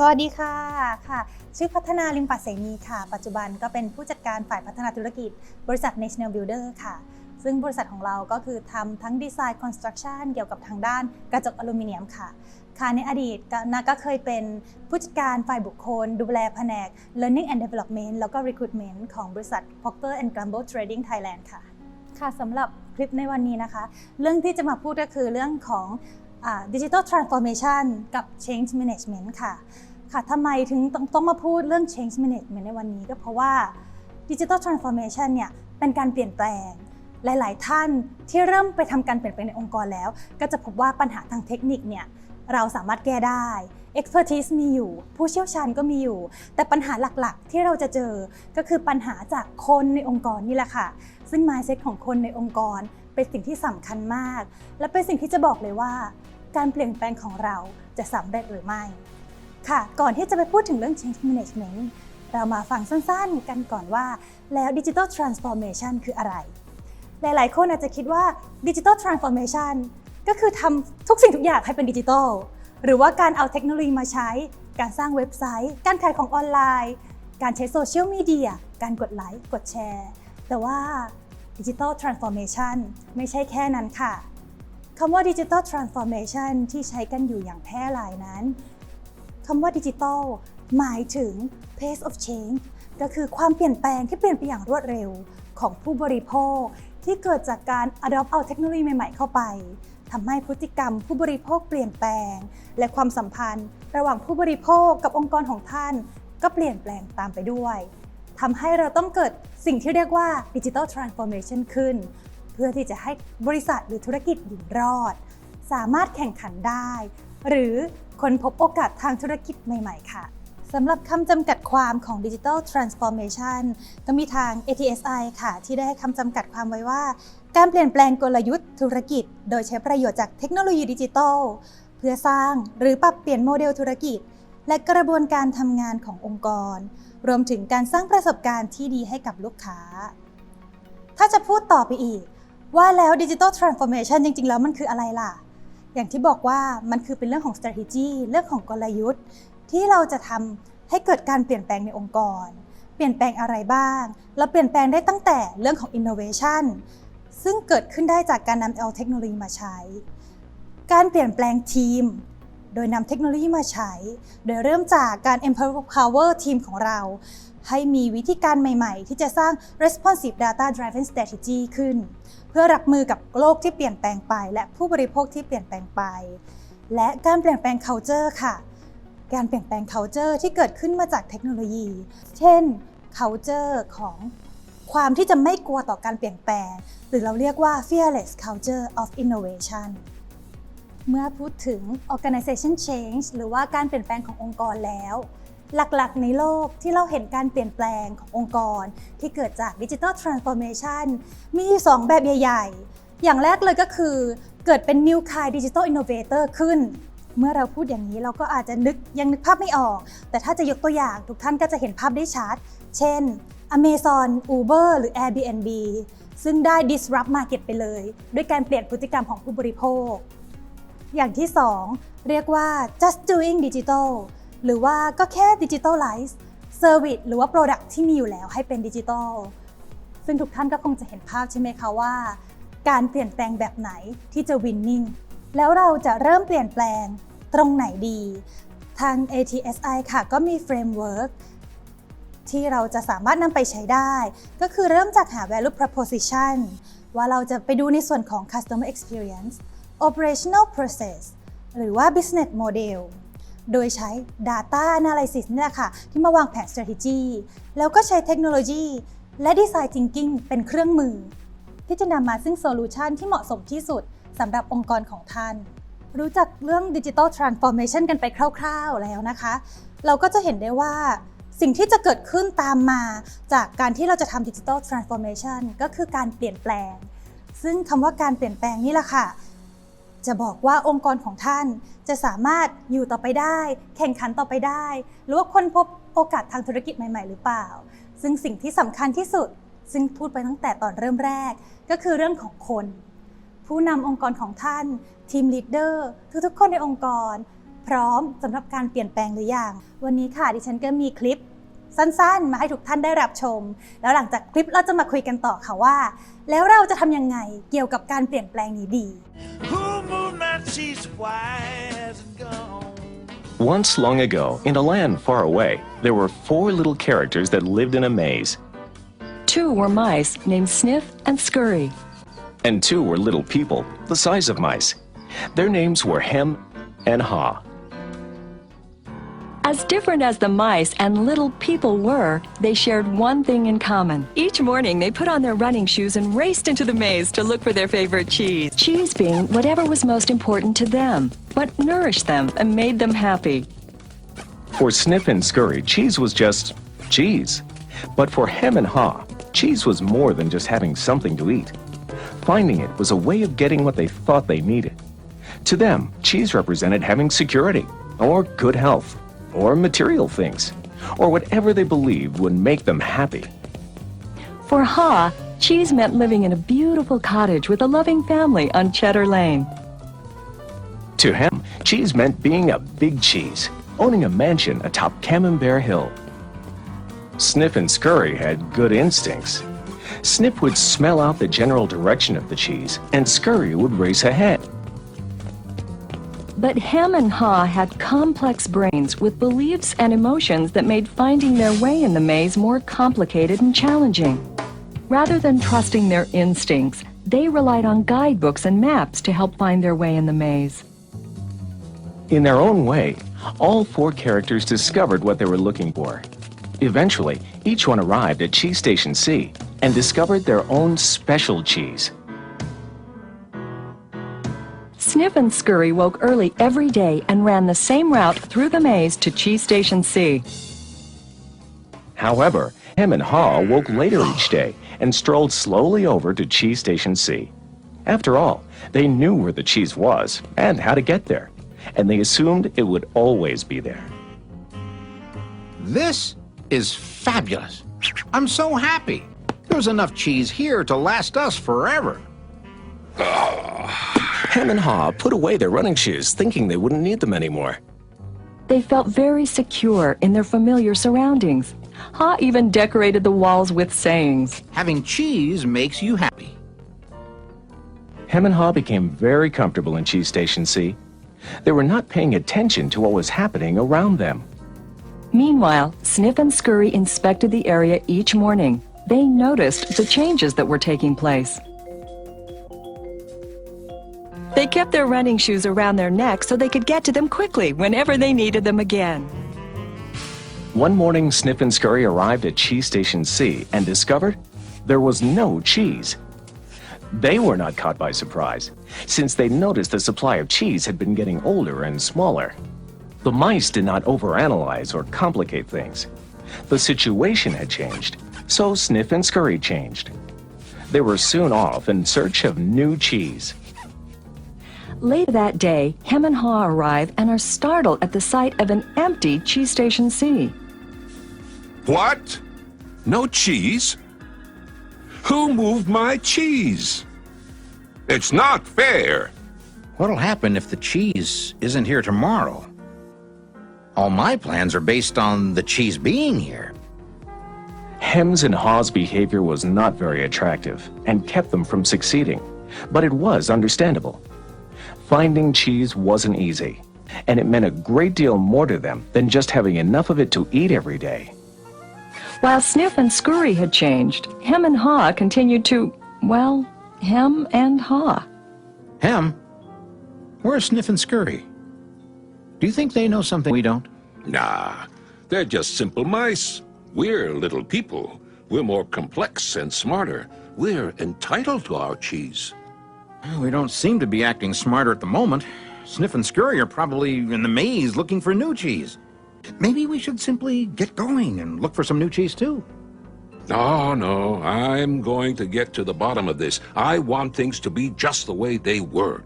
สวัสดีค่ะค่ะ ชื่อพัฒนาลิมปัสเสนีค่ะ ปัจจุบันก็เป็นผู้จัดการฝ่ายพัฒนาธุรกิจ บริษัท National Builder ค่ะ ซึ่งบริษัทของเราก็คือทำทั้งดีไซน์คอนสตรั c ชั่นเกี่ยวกับทางด้านกระจกอลูมิเนียมค่ะ ค่ะในอดีตก็นาก็เคยเป็นผู้จัดการฝ่ายบุคคล ดูแลแผนก Learning and Development แล้วก็ Recruitment ของบริษัท Procter Gamble Trading Thailand ค่ะ ค่ะสำหรับคลิปในวันนี้นะคะ เรื่องที่จะมาพูดก็คือเรื่องของ ดิจิทัลทรานส์ฟอร์เมชันกับ Change Management ค่ะ ค่ะทำไมถึงต้องต้องมาพูดเรื่อง Change Management ในวันนี้ก็เพราะว่า Digital Transformation เนี่ยเป็นการเปลี่ยนแปลงหลาย ๆ ท่านที่เริ่มไปทำการเปลี่ยนแปลงในองค์กรแล้ว ก็จะพบว่าปัญหาทางเทคนิคเนี่ยเราสามารถแก้ได้ expertise มีอยู่ ผู้เชี่ยวชาญก็มีอยู่ แต่ปัญหาหลัก ๆ ที่เราจะเจอก็คือปัญหาจากคนในองค์กรนี่แหละค่ะ ซึ่ง mindset ของคนในองค์กรเป็นสิ่งที่สำคัญมาก และเป็นสิ่งที่จะบอกเลยว่า การเปลี่ยนแปลงของเราจะสำเร็จหรือไม่ ค่ะ ก่อนที่จะไปพูดถึงเรื่อง change management เรามาฟังสั้นๆ กันก่อนว่าแล้ว digital transformation คืออะไร หลายๆ คนอาจจะคิดว่า digital transformation ก็คือทำทุกสิ่งทุกอย่างให้เป็นดิจิทัลหรือว่าการเอาเทคโนโลยีมาใช้ การสร้างเว็บไซต์ การขายของออนไลน์ การใช้โซเชียลมีเดีย การกดไลค์ กดแชร์ แต่ว่า Digital Transformation ไม่ใช่แค่นั้นค่ะ คำว่า Digital Transformation ที่ใช้กันอยู่อย่างแพร่หลายนั้นคำว่า Digital หมายถึง pace of change ก็คือความเปลี่ยนแปลงที่เปลี่ยนไปอย่างรวดเร็วของผู้บริโภค ที่เกิดจากการ adopt เอาเทคโนโลยีใหม่ ๆ เข้าไปทำให้พฤติกรรมผู้บริโภคเปลี่ยนแปลง และความสัมพันธ์ ระหว่างผู้บริโภคกับองค์กรของท่าน ก็เปลี่ยนแปลงตามไปด้วยทำให้เราต้องเกิดสิ่งที่เรียกว่า Digital Transformation ขึ้น เพื่อที่จะให้บริษัทหรือธุรกิจอยู่รอด สามารถแข่งขันได้ หรือค้นพบโอกาสทางธุรกิจใหม่ๆ ค่ะสำหรับคำจำกัดความของ Digital Transformation ก็มีทาง ATSI ค่ะ ที่ได้ให้คำจำกัดความไว้ว่า การเปลี่ยนแปลงกลยุทธ์ธุรกิจ โดยใช้ประโยชน์จากเทคโนโลยีดิจิทัล เพื่อสร้างหรือปรับเปลี่ยนโมเดลธุรกิจ และกระบวนการทำงานขององค์กร รวมถึงการสร้างประสบการณ์ที่ดีให้กับลูกค้า ถ้าจะพูดต่อไปอีก ว่าแล้ว Digital Transformation จริง ๆ แล้วมันคืออะไรล่ะ อย่างที่บอกว่ามันคือเป็นเรื่องของ strategy เรื่องของกลยุทธ์ ที่เราจะทำให้เกิดการเปลี่ยนแปลงในองค์กร เปลี่ยนแปลงอะไรบ้าง เราเปลี่ยนแปลงได้ตั้งแต่เรื่องของ innovation ซึ่งเกิดขึ้นได้จากการนำเอาเทคโนโลยีมาใช้ การเปลี่ยนแปลงทีม โดยนำเทคโนโลยีมาใช้ โดยเริ่มจากการ empower ทีมของเรา ให้มีวิธีการใหม่ๆ ที่จะสร้าง responsive data driven strategy ขึ้น พื่อรับมือกับโลกที่เปลี่ยนแปลงไป และผู้บริโภคที่เปลี่ยนแปลงไป และการเปลี่ยนแปลง culture ค่ะ การเปลี่ยนแปลง culture ที่เกิดขึ้นมาจากเทคโนโลยี เช่น culture ของความที่จะไม่กลัวต่อการเปลี่ยนแปลง หรือเราเรียกว่า fearless culture of innovation เมื่อพูดถึง organization change หรือว่าการเปลี่ยนแปลงขององค์กรแล้ว หลักๆ ในโลกที่เราเห็นการเปลี่ยนแปลงขององค์กร ที่เกิดจาก digital transformation มี 2 แบบใหญ่ๆ อย่างแรกเลยก็คือเกิดเป็น new kind digital innovator ขึ้น เมื่อเราพูดอย่างนี้เราก็อาจจะนึกยังนึกภาพไม่ออก แต่ถ้าจะยกตัวอย่างทุกท่านก็จะเห็นภาพได้ชัด เช่น Amazon Uber หรือ Airbnb ซึ่งได้ disrupt market ไปเลย ด้วยการเปลี่ยนพฤติกรรมของผู้บริโภค อย่างที่ 2 เรียกว่า just doing digital หรือว่าก็แค่ digitalize service หรือว่า product ที่มีอยู่แล้วให้เป็นดิจิทัลซึ่งทุกท่านก็คงจะเห็นภาพใช่ไหมคะว่า การเปลี่ยนแปลงแบบไหนที่จะ winning แล้วเราจะเริ่มเปลี่ยนแปลงตรงไหนดี ทาง ATSI ค่ะก็มี framework ที่เราจะสามารถนำไปใช้ได้ ก็คือเริ่มจากหา value proposition ว่าเราจะไปดูในส่วนของ customer experience operational process หรือว่า business model โดยใช้ data analysis นี่แหละค่ะ ที่มาวางแผน strategy แล้วก็ใช้เทคโนโลยีและ design thinking เป็นเครื่องมือ ที่จะนำมาซึ่งโซลูชันที่เหมาะสมที่สุดสำหรับองค์กรของท่าน รู้จักเรื่อง Digital Transformation กันไปคร่าวๆแล้วนะคะ เราก็จะเห็นได้ว่าสิ่งที่จะเกิดขึ้นตามมาจากการที่เราจะทำ Digital Transformation ก็คือการเปลี่ยนแปลง ซึ่งคำว่าการเปลี่ยนแปลงนี่แหละค่ะ จะบอกว่าองค์กรของท่านจะสามารถอยู่ต่อไปได้ แข่งขันต่อไปได้ หรือว่าค้นพบโอกาสทางธุรกิจใหม่ ๆ หรือเปล่า ซึ่งสิ่งที่สำคัญที่สุด ซึ่งพูดไปตั้งแต่ตอนเริ่มแรก ก็คือเรื่องของคน ผู้นำองค์กรของท่าน ทีมลีดเดอร์ทุกๆ คนในองค์กร พร้อมสำหรับการเปลี่ยนแปลงหรือยังวันนี้ค่ะดิฉันก็มีคลิปสั้นๆ มาให้ทุกท่านได้รับชม แล้วหลังจากคลิปเราจะมาคุยกันต่อค่ะว่า แล้วเราจะทำยังไงเกี่ยวกับการเปลี่ยนแปลงนี้ดี Who moved my cheese? Why has it gone? Once long ago, in a land far away, there were four little characters that lived in a maze, Two were mice named Sniff and Scurry. and two were little people, the size of mice. Their names were Hem and Ha. As different as the mice and little people were, they shared one thing in common. Each morning, they put on their running shoes and raced into the maze to look for their favorite cheese. Cheese being whatever was most important to them, what nourished them and made them happy. For Snip and Scurry, cheese was just cheese. But for Hem and Ha, cheese was more than just having something to eat. Finding it was a way of getting what they thought they needed. To them, cheese represented having security, or good health, or material things, or whatever they believed would make them happy. For Ha, cheese meant living in a beautiful cottage with a loving family on Cheddar Lane. To him, cheese meant being a big cheese, owning a mansion atop Camembert Hill. Sniff and Scurry had good instincts. Snip would smell out the general direction of the cheese, and Scurry would race ahead. But Hem and Ha had complex brains with beliefs and emotions that made finding their way in the maze more complicated and challenging. Rather than trusting their instincts, they relied on guidebooks and maps to help find their way in the maze. In their own way, all four characters discovered what they were looking for. Eventually, each one arrived at Cheese Station C and discovered their own special cheese. Sniff and Scurry woke early every day and ran the same route through the maze to Cheese Station C. However, Hem and Ha woke later each day and strolled slowly over to Cheese Station C. After all, they knew where the cheese was and how to get there, and they assumed it would always be there. This is fabulous. I'm so happy. There's enough cheese here to last us forever. Hem and Ha put away their running shoes, thinking they wouldn't need them anymore. They felt very secure in their familiar surroundings. Ha even decorated the walls with sayings. Having cheese makes you happy. Hem and Ha became very comfortable in Cheese Station C. They were not paying attention to what was happening around them. Meanwhile, Sniff and Scurry inspected the area each morning. They noticed the changes that were taking place. They kept their running shoes around their necks so they could get to them quickly whenever they needed them again. One morning, Sniff and Scurry arrived at Cheese Station C and discovered there was no cheese. They were not caught by surprise, since they noticed the supply of cheese had been getting older and smaller. The mice did not overanalyze or complicate things. The situation had changed, so Sniff and Scurry changed. They were soon off in search of new cheese. Later that day, Hem and Haw arrive and are startled at the sight of an empty Cheese Station C. What? No cheese? Who moved my cheese? It's not fair. What'll happen if the cheese isn't here tomorrow? All my plans are based on the cheese being here. Hem's and Haw's behavior was not very attractive and kept them from succeeding, but it was understandable. Finding cheese wasn't easy, and it meant a great deal more to them than just having enough of it to eat every day. While Sniff and Scurry had changed, Hem and Haw continued to, well, hem and haw. Hem, where's Sniff and Scurry? Do you think they know something we don't? Nah, they're just simple mice. We're little people. We're more complex and smarter. We're entitled to our cheese. Well, We don't seem to be acting smarter at the moment. Sniff and Scurry are probably in the maze looking for new cheese. Maybe we should simply get going and look for some new cheese too. No, no, I'm going to get to the bottom of this. I want things to be just the way they were.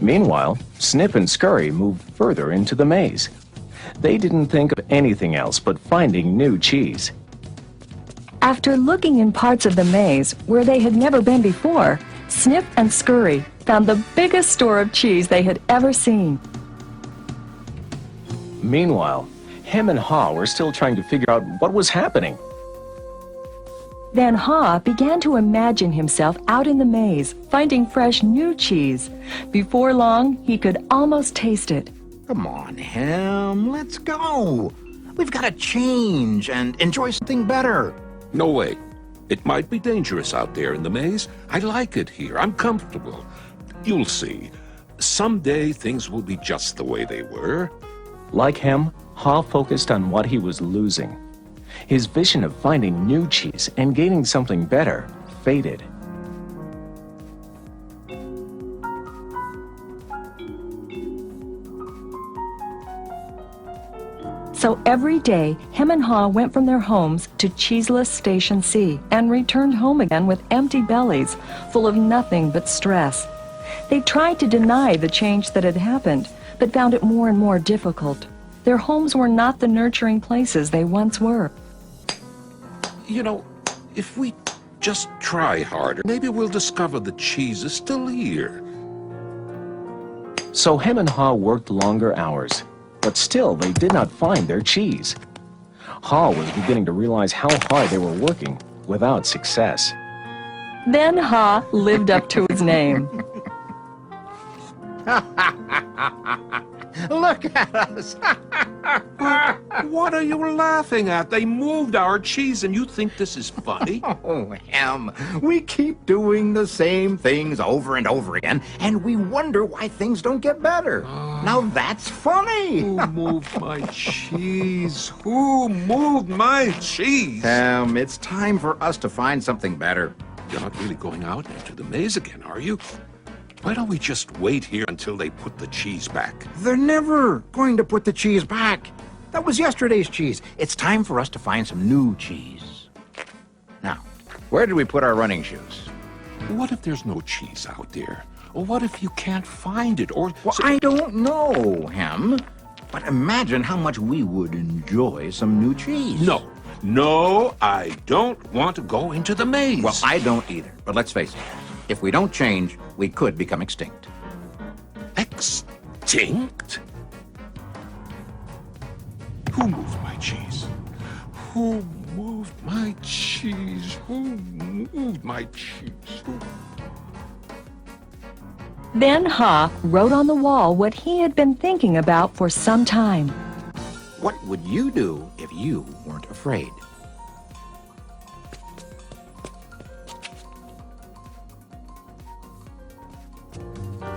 Meanwhile, Snip and Scurry moved further into the maze. They didn't think of anything else but finding new cheese. After looking in parts of the maze where they had never been before, Snip and Scurry found the biggest store of cheese they had ever seen. Meanwhile, him and Ha were still trying to figure out what was happening. Then Ha began to imagine himself out in the maze, finding fresh new cheese. Before long, he could almost taste it. Come on, Hem, let's go. We've got to change and enjoy something better. No way. It might be dangerous out there in the maze. I like it here. I'm comfortable. You'll see. Someday things will be just the way they were. Like him, Ha focused on what he was losing. His vision of finding new cheese and gaining something better faded. So every day, him and Ha went from their homes to cheeseless Station C and returned home again with empty bellies, full of nothing but stress. They tried to deny the change that had happened, but found it more and more difficult. Their homes were not the nurturing places they once were. You know, if we just try harder, maybe we'll discover the cheese is still here. So him and Ha worked longer hours, but still they did not find their cheese. Ha was beginning to realize how hard they were working without success. Then Ha lived up to his name. Look at us. What are you laughing at? They moved our cheese and you think this is funny? Oh, Hem, we keep doing the same things over and over again, and we wonder why things don't get better. Ah. Now that's funny. Who moved my cheese? Who moved my cheese? Hem, it's time for us to find something better. You're not really going out into the maze again, are you? Why don't we just wait here until they put the cheese back? They're never going to put the cheese back. That was yesterday's cheese. It's time for us to find some new cheese. Now, where did we put our running shoes? What if there's no cheese out there? Or what if you can't find it? Or Well, I don't know, Hem. But imagine how much we would enjoy some new cheese. no, no, I don't want to go into the maze. Well, I don't either. But let's face it. If we don't change, we could become extinct. extinct. Who moved my cheese? Who moved my cheese? Who moved my cheese? Who? Then Ha wrote on the wall what he had been thinking about for some time. What would you do if you weren't afraid?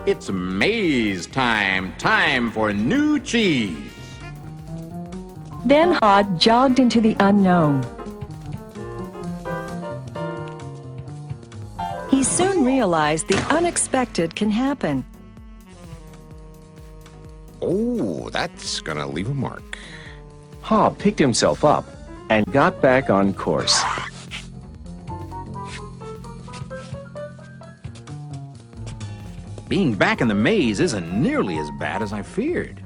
It's maze time. Time for new cheese. Then Ha jogged into the unknown. He soon realized the unexpected can happen. Oh, that's gonna leave a mark. Ha picked himself up and got back on course. Being back in the maze isn't nearly as bad as I feared.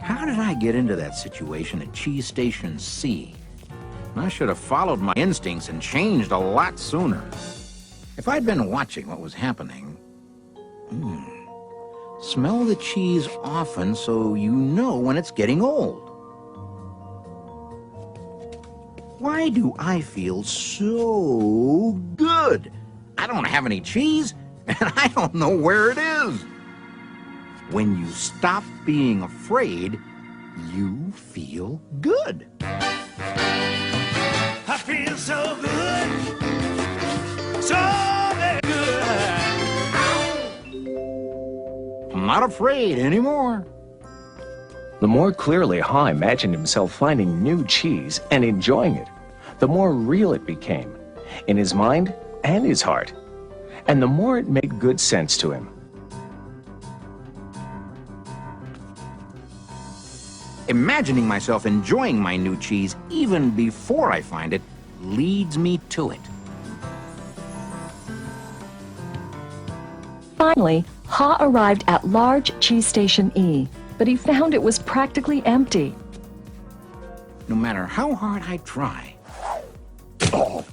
How did I get into that situation at Cheese Station C? I should have followed my instincts and changed a lot sooner. If I'd been watching what was happening, hmm, smell the cheese often so you know when it's getting old. Why do I feel so good? I don't have any cheese, and I don't know where it is. When you stop being afraid, you feel good. I feel so good. So very good. I'm not afraid anymore. The more clearly Ha imagined himself finding new cheese and enjoying it, the more real it became, in his mind and his heart, and the more it made good sense to him. Imagining myself enjoying my new cheese even before I find it leads me to it. Finally, Ha arrived at large cheese station E, but he found it was practically empty. No matter how hard I try. Oh,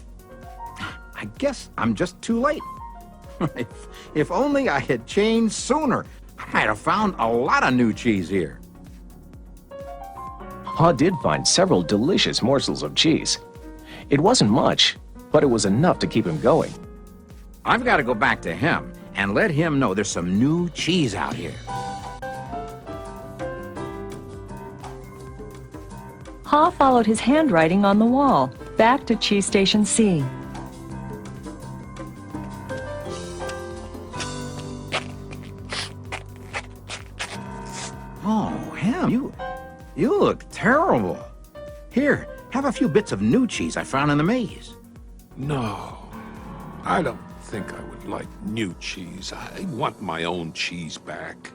I guess I'm just too late. If, if only I had changed sooner, I might have found a lot of new cheese here. Ha did find several delicious morsels of cheese. It wasn't much, but it was enough to keep him going. I've got to go back to him and let him know there's some new cheese out here. Ha followed his handwriting on the wall, back to Cheese Station C. terrible. Here, have a few bits of new cheese I found in the maze. No, I don't think I would like new cheese. I want my own cheese back.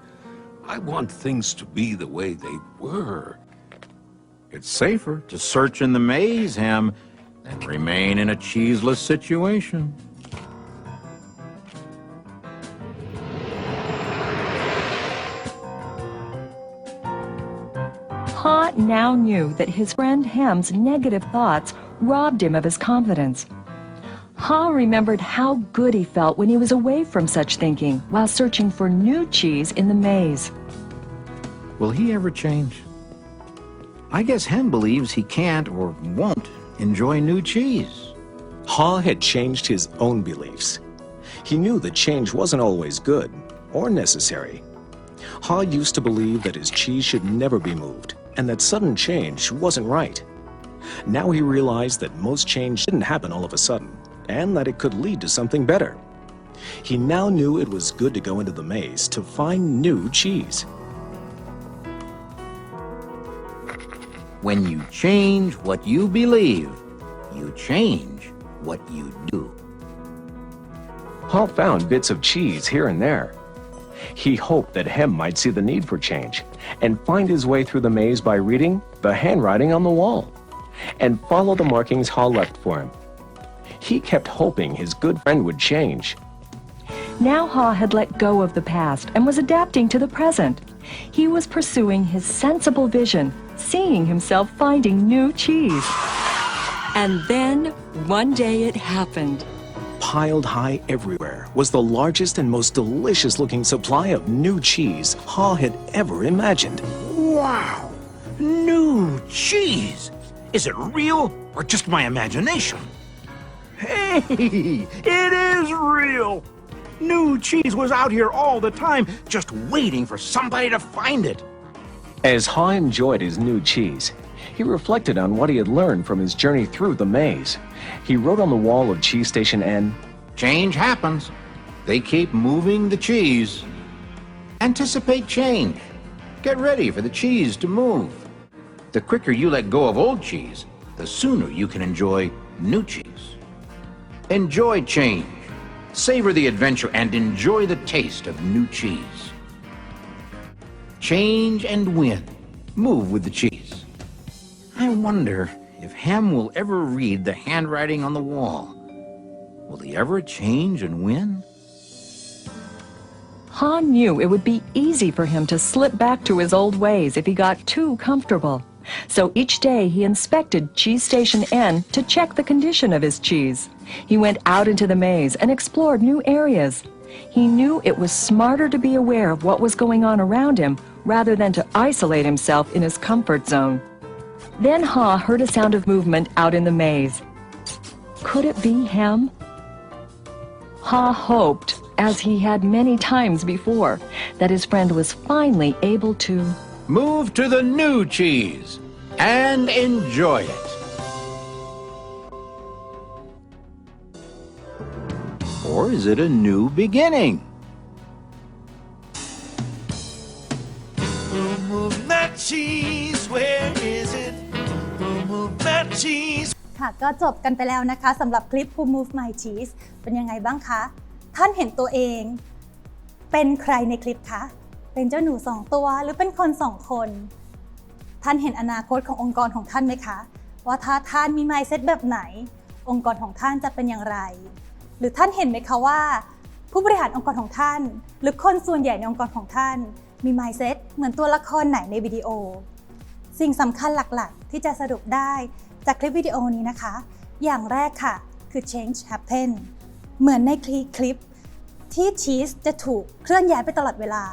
I want things to be the way they were. It's safer to search in the maze, Hem, than remain in a cheeseless situation. Now knew that his friend Hem's negative thoughts robbed him of his confidence. Ha remembered how good he felt when he was away from such thinking while searching for new cheese in the maze. Will he ever change? I guess Hem believes he can't or won't enjoy new cheese. Ha had changed his own beliefs. He knew that change wasn't always good or necessary. Ha used to believe that his cheese should never be moved and that sudden change wasn't right. Now he realized that most change didn't happen all of a sudden and that it could lead to something better. He now knew it was good to go into the maze to find new cheese. When you change what you believe, you change what you do. Ha found bits of cheese here and there. He hoped that Hem might see the need for change and find his way through the maze by reading the handwriting on the wall and follow the markings Ha left for him. He kept hoping his good friend would change. Now Haw had let go of the past and was adapting to the present. He was pursuing his sensible vision, seeing himself finding new cheese. And then, one day it happened. Piled high everywhere was the largest and most delicious looking supply of new cheese Ha had ever imagined. Wow! New cheese! Is it real or just my imagination? Hey, it is real! New cheese was out here all the time, just waiting for somebody to find it. As Ha enjoyed his new cheese, he reflected on what he had learned from his journey through the maze. He wrote on the wall of Cheese Station N, Change happens. They keep moving the cheese. Anticipate change. Get ready for the cheese to move. The quicker you let go of old cheese, the sooner you can enjoy new cheese. Enjoy change. Savor the adventure and enjoy the taste of new cheese. Change and win. Move with the cheese. I wonder if Ham will ever read the handwriting on the wall. Will he ever change and win? Ha knew it would be easy for him to slip back to his old ways if he got too comfortable. So each day he inspected Cheese Station N to check the condition of his cheese. He went out into the maze and explored new areas. He knew it was smarter to be aware of what was going on around him rather than to isolate himself in his comfort zone. Then Ha heard a sound of movement out in the maze. Could it be him? Ha hoped, as he had many times before, that his friend was finally able to. Move to the new cheese and enjoy it. Or is it a new beginning? Who moved that cheese? Where is it? Moved that cheese? ค่ะก็จบกันไปแล้วนะคะสำหรับคลิป Who Move My Cheese เป็นยังไงบ้างคะ ท่านเห็นตัวเอง เป็นใครในคลิปคะ เป็นเจ้าหนูสองตัวหรือเป็นคนสองคน ท่านเห็นอนาคตขององค์กรของท่านไหมคะ ว่าถ้าท่านมี mindset แบบไหน องค์กรของท่านจะเป็นอย่างไร หรือท่านเห็นไหมคะว่า ผู้บริหารองค์กรของท่าน หรือคนส่วนใหญ่ในองค์กรของท่าน มี mindset เหมือนตัวละครไหนในวิดีโอ สิ่งสำคัญหลักๆ ที่จะสรุปได้จากคลิปวิดีโอนี้นะคะ อย่างแรกค่ะ คือ change happen เหมือนในคลิปคลิปที่ชีสจะถูกเคลื่อนย้ายไปตลอดเวลา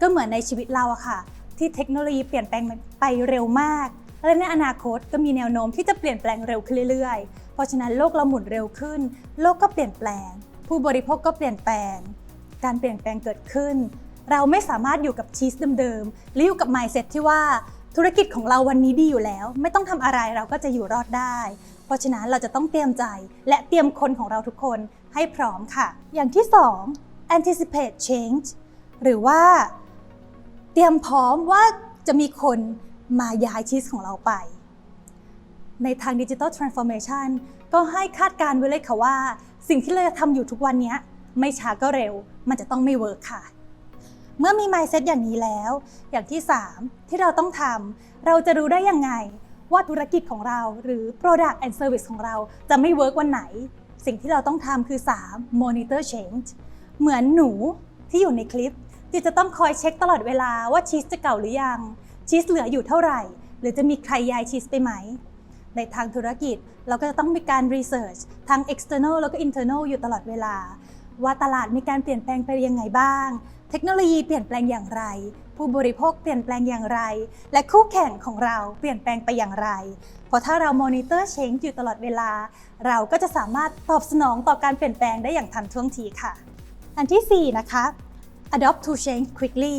ก็เหมือนในชีวิตเราอะค่ะ ที่เทคโนโลยีเปลี่ยนแปลงไปเร็วมาก และในอนาคตก็มีแนวโน้มที่จะเปลี่ยนแปลงเร็วขึ้นเรื่อยๆ เพราะฉะนั้นโลกเราหมุนเร็วขึ้น โลกก็เปลี่ยนแปลง ผู้บริโภคก็เปลี่ยนแปลง การเปลี่ยนแปลงเกิดขึ้น เราไม่สามารถอยู่กับชีสเดิมๆหรืออยู่กับ mindset ที่ว่า ธุรกิจของเราวันนี้ดีอยู่แล้ว ไม่ต้องทำอะไรเราก็จะอยู่รอดได้ เพราะฉะนั้นเราจะต้องเตรียมใจ และเตรียมคนของเราทุกคนให้พร้อมค่ะ อย่างที่ 2 anticipate change หรือว่า เตรียมพร้อมว่าจะมีคนมาย้ายชีสของเราไป ในทางดิจิ t a ลทรานส์ฟอร์เมชันก็ให้คาดการณ์ไว้เลยค่ะว่า สิ่งที่เราจะทำอยู่ทุกวันนี้ไม่ช้าก็เร็ว มันจะต้องไม่เวิร์กค่ะ เมื่อมี mindset อย่างนี้แล้ว อย่างที่ 3 ที่เราต้องทำเราจะรู้ได้ยังไง ว่าธุรกิจของเราหรือ product and service ของเราจะไม่เวิร์กวันไหน สิ่งที่เราต้องทำคือ 3 monitor change เหมือนหนูที่อยู่ในคลิปที่จะต้องคอยเช็คตลอดเวลาว่าชีสจะเก่าหรือยัง ชีสเหลืออยู่เท่าไหร่ หรือจะมีใครย้ายชีสไปไหม ในทางธุรกิจเราก็จะต้องมีการ research ทั้ง external แล้วก็ internal อยู่ตลอดเวลา ว่าตลาดมีการเปลี่ยนแปลงไปยังไงบ้าง เทคโนโลยีเปลี่ยนแปลงอย่างไร ผู้บริโภคเปลี่ยนแปลงอย่างไร และคู่แข่งของเราเปลี่ยนแปลงไปอย่างไร เพราะถ้าเรา monitor change อยู่ตลอดเวลา เราก็จะสามารถตอบสนองต่อการเปลี่ยนแปลงได้อย่างทันท่วงทีค่ะ อันที่ 4 นะคะ adopt to change quickly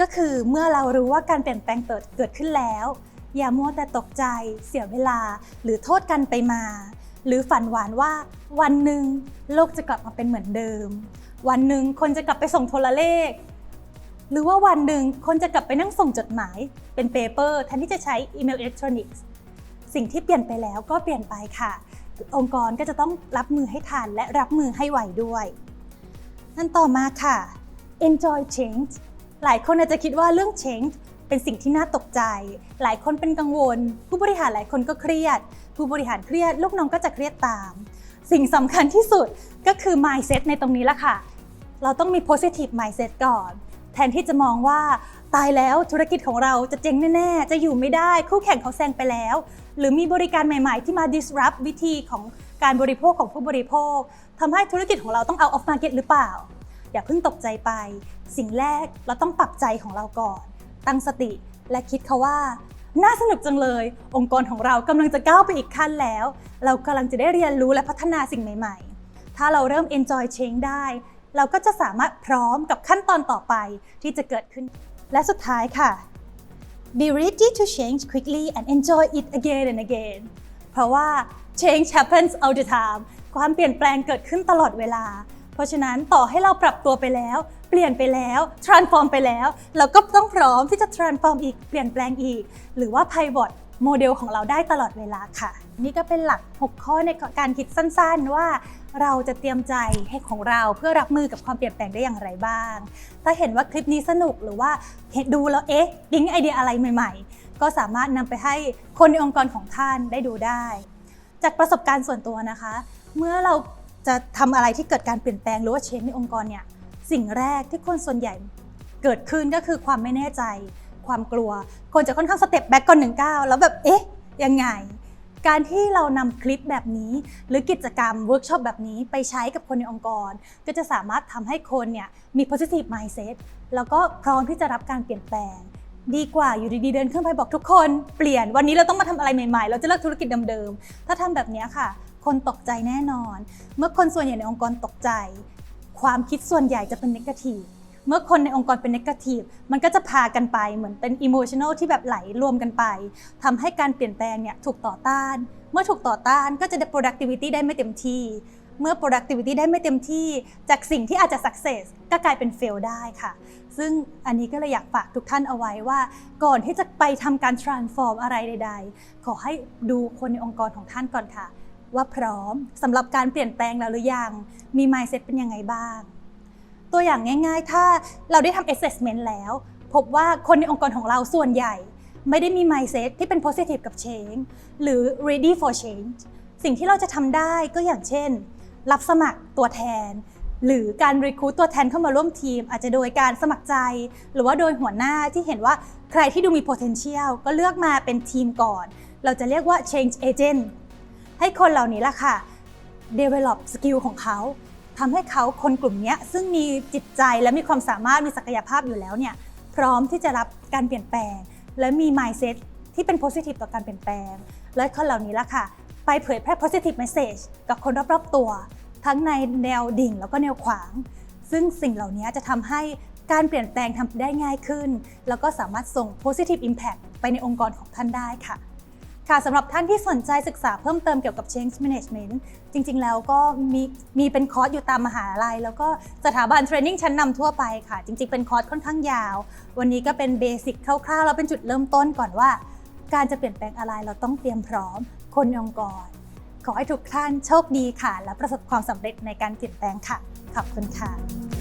ก็คือเมื่อเรารู้ว่าการเปลี่ยนแปลงเกิดเกิดขึ้นแล้ว อย่ามัวแต่ตกใจ เสียเวลา หรือโทษกันไปมา หรือฝันหวานว่า วันหนึ่งโลกจะกลับมาเป็นเหมือนเดิม วันหนึ่งคนจะกลับไปส่งโทรเลข หรือว่าวันหนึ่งคนจะกลับไปนั่งส่งจดหมาย เป็นเปเปอร์แทนที่จะใช้อีเมลอิเล็กทรอนิกส์สิ่งที่เปลี่ยนไปแล้วก็เปลี่ยนไปค่ะ องค์กรก็จะต้องรับมือให้ทันและรับมือให้ไหวด้วยนั่นต่อมาค่ะ enjoy change หลายคนอาจจะคิดว่าเรื่อง change เป็นสิ่งที่น่าตกใจ หลายคนเป็นกังวล ผู้บริหารหลายคนก็เครียด ผู้บริหารเครียด ลูกน้องก็จะเครียดตาม สิ่งสำคัญที่สุดก็คือ mindset ในตรงนี้ละค่ะ เราต้องมี positive mindset ก่อน แทนที่จะมองว่าตายแล้วธุรกิจของเราจะเจ๊งแน่ๆ จะอยู่ไม่ได้คู่แข่งเขาแซงไปแล้ว หรือมีบริการใหม่ๆ ที่มา disrupt วิธีของการบริโภคของผู้บริโภคทำให้ธุรกิจของเราต้องเอา off market หรือเปล่า อย่าเพิ่งตกใจไป สิ่งแรกเราต้องปรับใจของเราก่อน ตั้งสติและคิดค่ะว่าน่าสนุกจังเลย องค์กรของเรากำลังจะก้าวไปอีกขั้นแล้ว เรากำลังจะได้เรียนรู้และพัฒนาสิ่งใหม่ ๆ ถ้าเราเริ่ม enjoy change ได้ เราก็จะสามารถพร้อมกับขั้นตอนต่อไปที่จะเกิดขึ้น และสุดท้ายค่ะ be ready to change quickly and enjoy it again and again เพราะว่า change happens all the time ความเปลี่ยนแปลงเกิดขึ้นตลอดเวลา เพราะฉะนั้นต่อให้เราปรับตัวไปแล้ว เปลี่ยนไปแล้ว transform ไปแล้ว เราก็ต้องพร้อมที่จะ transform อีก เปลี่ยนแปลงอีก หรือว่า pivot โมเดลของเราได้ตลอดเวลาค่ะ นี่ก็เป็นหลัก 6 ข้อในการคิดสั้นๆ ว่าเราจะเตรียมใจให้ของเราเพื่อรับมือกับความเปลี่ยนแปลงได้อย่างไรบ้าง ถ้าเห็นว่าคลิปนี้สนุกหรือว่าเห็นดูแล้วเอ๊ะปิ๊งไอเดียอะไรใหม่ๆ ก็สามารถนำไปให้คนในองค์กรของท่านได้ดูได้ จากประสบการณ์ส่วนตัวนะคะ เมื่อเราจะทำอะไรที่เกิดการเปลี่ยนแปลงหรือว่าเชนในองค์กรเนี่ยสิ่งแรกที่คนส่วนใหญ่เกิดขึ้นก็คือความไม่แน่ใจ ความกลัว คนจะค่อนข้างสเต็ปแบ็กก่อนหนึ่งก้าวแล้วแบบเอ๊ะยังไง การที่เรานำคลิปแบบนี้ หรือกิจกรรมเวิร์กช็อปแบบนี้ไปใช้กับคนในองค์กร ก็จะสามารถทำให้คนเนี่ยมี positive mindset แล้วก็พร้อมที่จะรับการเปลี่ยนแปลง ดีกว่าอยู่ดีๆเดินขึ้นไปบอกทุกคนเปลี่ยนวันนี้เราต้องมาทำอะไรใหม่ๆ เราจะเลิกธุรกิจเดิมๆถ้าทำแบบนี้ค่ะ คนตกใจแน่นอน เมื่อคนส่วนใหญ่ในองค์กรตกใจ ความคิดส่วนใหญ่จะเป็น negative เเมื่อคนในองค์กรเป็น negative มันก็จะพากันไปเหมือนเป็น emotional ที่แบบไหลรวมกันไปทำให้การเปลี่ยนแปลงเนี่ยถูกต่อต้าน เมื่อถูกต่อต้านก็จะได้ productivity ได้ไม่เต็มที่ เมื่อ productivity ได้ไม่เต็มที่ จากสิ่งที่อาจจะ success ก็กลายเป็น fail ได้ค่ะ ซึ่งอันนี้ก็เลยอยากฝากทุกท่านเอาไว้ว่า ก่อนที่จะไปทำการ transform อะไรใด ๆ ขอให้ดูคนในองค์กรของท่านก่อนค่ะว่าพร้อมสำหรับการเปลี่ยนแปลงแล้วหรือยัง มี mindset เป็นยังไงบ้าง ตัวอย่างง่าย ๆ ถ้าเราได้ทำ assessment แล้ว พบว่าคนในองค์กรของเราส่วนใหญ่ ไม่ได้มี mindset ที่เป็น positive กับ change หรือ ready for change สิ่งที่เราจะทำได้ก็อย่างเช่น รับสมัครตัวแทน หรือการ recruit ตัวแทนเข้ามาร่วมทีม อาจจะโดยการสมัครใจ หรือว่าโดยหัวหน้าที่เห็นว่าใครที่ดูมี potential ก็เลือกมาเป็นทีมก่อน เราจะเรียกว่า change agent ให้คนเหล่านี้ล่ะค่ะ develop skill ของเขา ทำให้เขาคนกลุ่มนี้ซึ่งมีจิตใจและมีความสามารถมีศักยภาพอยู่แล้วเนี่ยพร้อมที่จะรับการเปลี่ยนแปลง และมี mindset ที่เป็น positive ต่อการเปลี่ยนแปลง และคนเหล่านี้ละค่ะ ไปเผยแพร่ positive message กับคนรอบๆตัว ทั้งในแนวดิ่งแล้วก็แนวขวาง ซึ่งสิ่งเหล่านี้จะทำให้การเปลี่ยนแปลงทำได้ง่ายขึ้น แล้วก็สามารถส่ง positive impact ไปในองค์กรของท่านได้ค่ะ ค่ะสำหรับท่านที่สนใจศึกษาเพิ่มเติมเกี่ยวกับ change management จริง ๆ แล้วก็มีมีเป็นคอร์สอยู่ตามมหาลัย แล้วก็สถาบันเทรนนิ่งชั้นนำทั่วไปค่ะ จริง ๆ เป็นคอร์สค่อนข้างยาว วันนี้ก็เป็นเบสิกคร่าวๆ แล้วเป็นจุดเริ่มต้นก่อนว่า การจะเปลี่ยนแปลงอะไรเราต้องเตรียมพร้อม คนในองค์กร ขอให้ทุกท่านโชคดีค่ะ และประสบความสำเร็จในการเปลี่ยนแปลงค่ะ ขอบคุณค่ะ